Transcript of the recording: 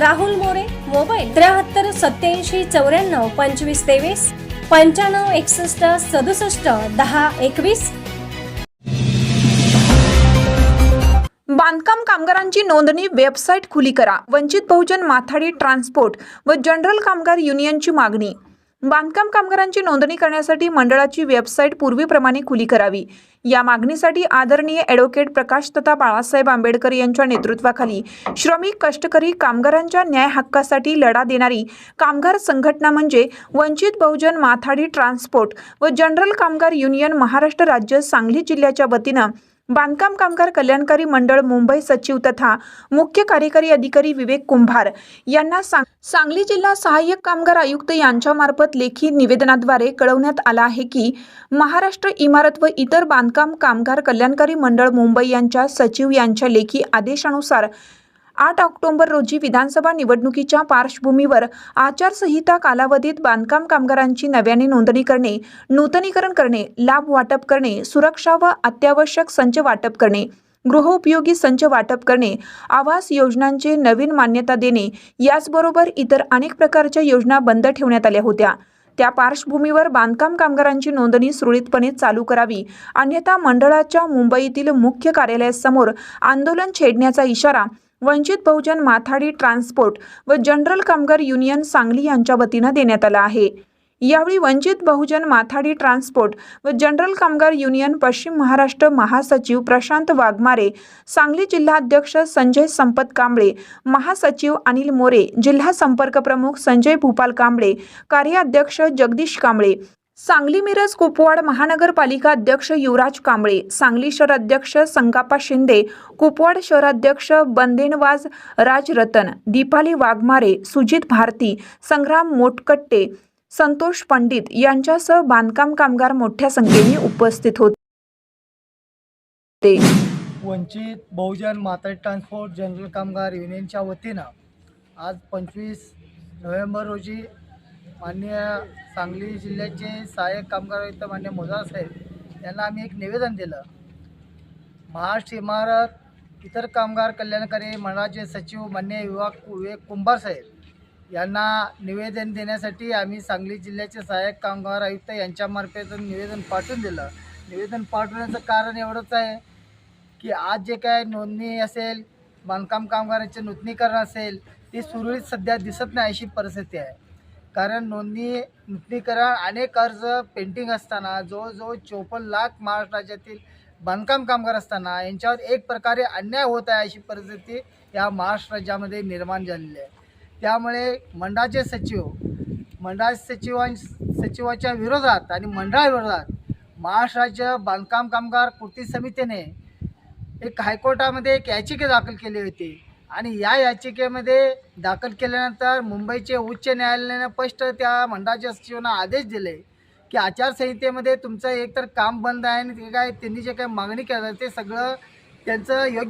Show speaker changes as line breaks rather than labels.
Rahul More mobile त्र्याहत्तर सत्याऐंशी चौऱ्याण्णव पंचवीस तेवीस पंच्याण्णव एकसष्ट सदुसष्ट दहा एकवीस.
बांधकाम कामगारांची नोंदणी वेबसाईट खुली करा. वंचित बहुजन माथाडी ट्रान्सपोर्ट व जनरल कामगार युनियनची मागणी. बांधकाम कामगारांची नोंदणी करण्यासाठी मंडळाची वेबसाईट पूर्वीप्रमाणे खुली करावी. या मागणीसाठी आदरणीय ॲडव्होकेट प्रकाश तथा बाळासाहेब आंबेडकर यांच्या नेतृत्वाखाली श्रमिक कष्टकरी कामगारांच्या न्याय हक्कासाठी लढा देणारी कामगार संघटना म्हणजे वंचित बहुजन माथाडी ट्रान्सपोर्ट व जनरल कामगार युनियन महाराष्ट्र राज्य सांगली जिल्ह्याच्या वतीनं बांधकाम कामगार कल्याणकारी मंडळ मुंबई सचिव तथा मुख्य कार्यकारी अधिकारी विवेक कुंभार यांना सांग सांगली जिल्हा सहाय्यक कामगार आयुक्त यांच्यामार्फत लेखी निवेदनाद्वारे कळवण्यात आलं आहे की महाराष्ट्र इमारत व इतर बांधकाम कामगार कल्याणकारी मंडळ मुंबई यांच्या सचिव यांच्या लेखी आदेशानुसार आठ ऑक्टोबर रोजी विधानसभा निवडणुकीच्या पार्श्वभूमीवर आचारसंहिता कालावधीत बांधकाम कामगारांची नव्याने नोंदणी करणे नूतनीकरण करणे लाभ वाटप करणे सुरक्षा व अत्यावश्यक संच वाटप करणे गृहोपयोगी संच वाटप करणे आवास योजनांचे नवीन मान्यता देणे याचबरोबर इतर अनेक प्रकारच्या योजना बंद ठेवण्यात आल्या होत्या. त्या पार्श्वभूमीवर बांधकाम कामगारांची नोंदणी सुरळीतपणे चालू करावी अन्यथा मंडळाच्या मुंबईतील मुख्य कार्यालयासमोर आंदोलन छेडण्याचा इशारा वंचित बहुजन माथाडी ट्रान्सपोर्ट व जनरल कामगार युनियन सांगली यांच्या वतीनं देण्यात आला आहे. यावेळी वंचित बहुजन माथाडी ट्रान्सपोर्ट व जनरल कामगार युनियन पश्चिम महाराष्ट्र महासचिव प्रशांत वाघमारे सांगली जिल्हाध्यक्ष संजय संपत कांबळे महासचिव अनिल मोरे जिल्हा संपर्क प्रमुख संजय भूपाल कांबळे कार्याध्यक्ष जगदीश कांबळे सांगली मिरज कुपवाड महानगरपालिका अध्यक्ष युवराज कांबळे सांगली शहर अध्यक्ष संगापा शिंदे कुपवाड शहराध्यक्ष बंदेनवाज राज रतन दीपाली वाघमारे सुजित भारती संग्राम मोटकट्टे संतोष पंडित यांच्यासह बांधकाम कामगार मोठ्या संख्येने उपस्थित होते.
वंचित बहुजन माता ट्रान्सपोर्ट जनरल कामगार युनियनच्या वतीनं आज पंचवीस नोव्हेंबर रोजी माननीय सांगली जिल्ह्याचे सहाय्यक कामगार आयुक्त मान्य मोजाळ साहेब यांना आम्ही एक निवेदन दिलं. महाराष्ट्र इमारत इतर कामगार कल्याणकारी मंडळाचे सचिव मान्य विभाग विवेक कुंभार साहेब यांना निवेदन देण्यासाठी आम्ही सांगली जिल्ह्याचे सहाय्यक कामगार आयुक्त यांच्यामार्फत निवेदन पाठवून दिलं. निवेदन पाठवण्याचं कारण एवढंच आहे की आज जे काय नोंदणी असेल बांधकाम कामगारांचे नूतनीकरण असेल ती सुरळीत सध्या दिसत नाही अशी परिस्थिती आहे. कारण नोंदणी नूतनीकरण अनेक अर्ज पेंटिंग असताना जवळजवळ चोपन्न लाख महाराष्ट्र राज्यातील बांधकाम कामगार असताना यांच्यावर एक प्रकारे अन्याय होत आहे अशी परिस्थिती या महाराष्ट्र राज्यामध्ये निर्माण झालेली आहे. त्यामुळे मंडळाचे सचिव मंडळ सचिवां सचिवाच्या विरोधात आणि मंडळाविरोधात महाराष्ट्र राज्य बांधकाम कामगार कृती समितीने एक हायकोर्टामध्ये एक याचिका दाखल केली होती. आणि या याचिकेमध्ये दाखल केल्यानंतर मुंबईचे उच्च न्यायालयानं स्पष्ट त्या मंडळाच्या सचिवांना आदेश दिले की आचारसंहितेमध्ये तुमचं एकतर काम बंद आहे आणि ते काय त्यांनी जे काही मागणी केलं ते सगळं त्यांचं योग्य